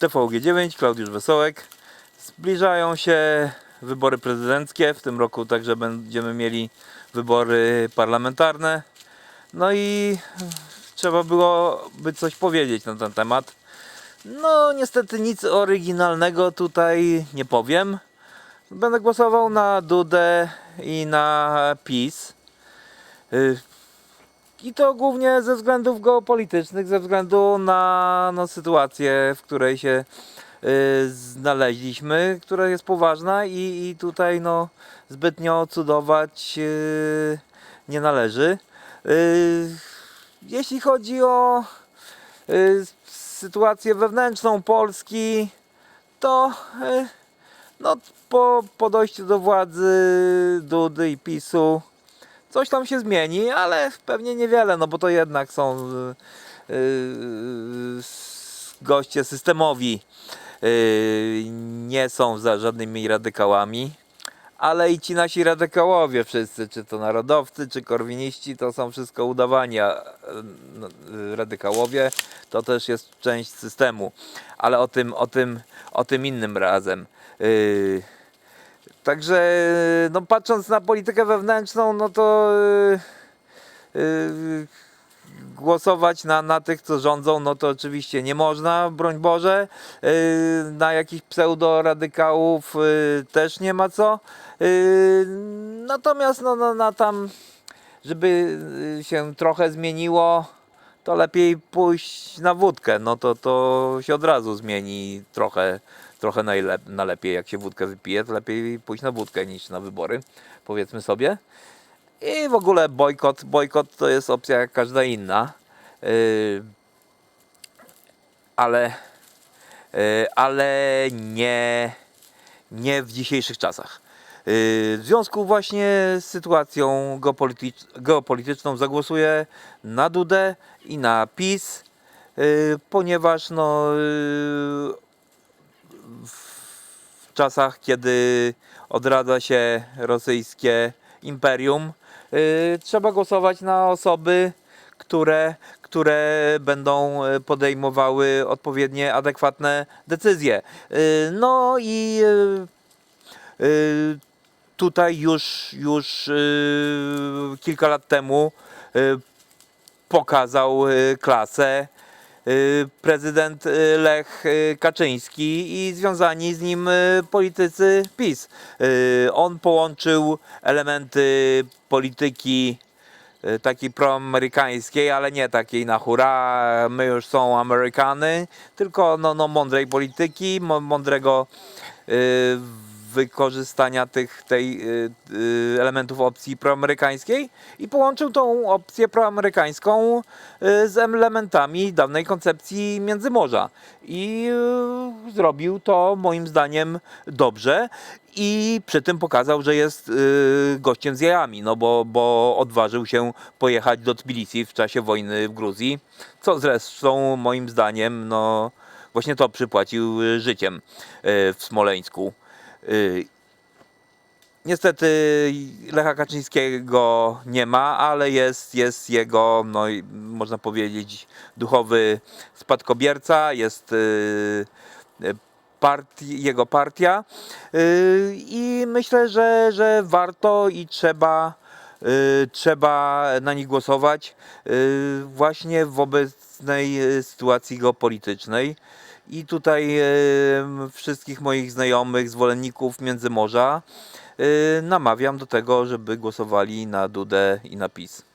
TVG9, Klaudiusz Wesołek. Zbliżają się wybory prezydenckie. W tym roku także będziemy mieli wybory parlamentarne. No i trzeba byłoby coś powiedzieć na ten temat. No, niestety nic oryginalnego tutaj nie powiem. Będę głosował na Dudę i na PiS. I to głównie ze względów geopolitycznych, ze względu na no, sytuację, w której się y, znaleźliśmy, która jest poważna i, i tutaj no, zbytnio cudować y, nie należy. Y, jeśli chodzi o y, sytuację wewnętrzną Polski, to y, no, po, po dojściu do władzy Dudy i PiSu coś tam się zmieni, ale pewnie niewiele, no bo to jednak są y, y, s- goście systemowi, y, nie są za żadnymi radykałami. Ale i ci nasi radykałowie wszyscy, czy to narodowcy, czy korwiniści, to są wszystko udawania y, no, y, radykałowie. To też jest część systemu. Ale o tym, o tym, o tym innym razem. Yy, Także no patrząc na politykę wewnętrzną, no to yy, yy, głosować na, na tych, co rządzą, no to oczywiście nie można, broń Boże. Yy, na jakichś pseudoradykałów yy, też nie ma co. Yy, natomiast no, no, na tam, żeby yy, się trochę zmieniło, to lepiej pójść na wódkę. No to, to się od razu zmieni trochę, trochę na, na lepiej. Jak się wódkę wypije, to lepiej pójść na wódkę niż na wybory, powiedzmy sobie. I w ogóle bojkot, bojkot to jest opcja jak każda inna. Yy, ale, yy, ale nie, nie w dzisiejszych czasach. Yy, W związku właśnie z sytuacją geopolitycz- geopolityczną zagłosuję na Dudę i na PiS, yy, ponieważ no, yy, czasach, kiedy odradza się rosyjskie imperium, yy, trzeba głosować na osoby, które, które będą yy, podejmowały odpowiednie, adekwatne decyzje. Yy, No i tutaj już, już kilka lat temu pokazał klasę prezydent yy, Lech yy, Kaczyński i związani z nim politycy PiS. On połączył elementy polityki takiej proamerykańskiej, ale nie takiej na hura, my już są Amerykany, tylko no, no, mądrej polityki, mą- mądrego wykorzystania tych tej, y, y, elementów opcji proamerykańskiej i połączył tą opcję proamerykańską y, z elementami dawnej koncepcji Międzymorza. I zrobił to moim zdaniem dobrze i przy tym pokazał, że jest gościem z jajami, no bo, bo odważył się pojechać do Tbilisi w czasie wojny w Gruzji, co zresztą moim zdaniem no, właśnie to przypłacił życiem w Smoleńsku. Y, Niestety Lecha Kaczyńskiego nie ma, ale jest, jest jego, no można powiedzieć, duchowy spadkobierca, jest y, y, partii, jego partia i myślę, że, że warto i trzeba, trzeba na nich głosować właśnie w obecnej sytuacji geopolitycznej. I tutaj wszystkich moich znajomych, zwolenników Międzymorza namawiam do tego, żeby głosowali na Dudę i na PiS.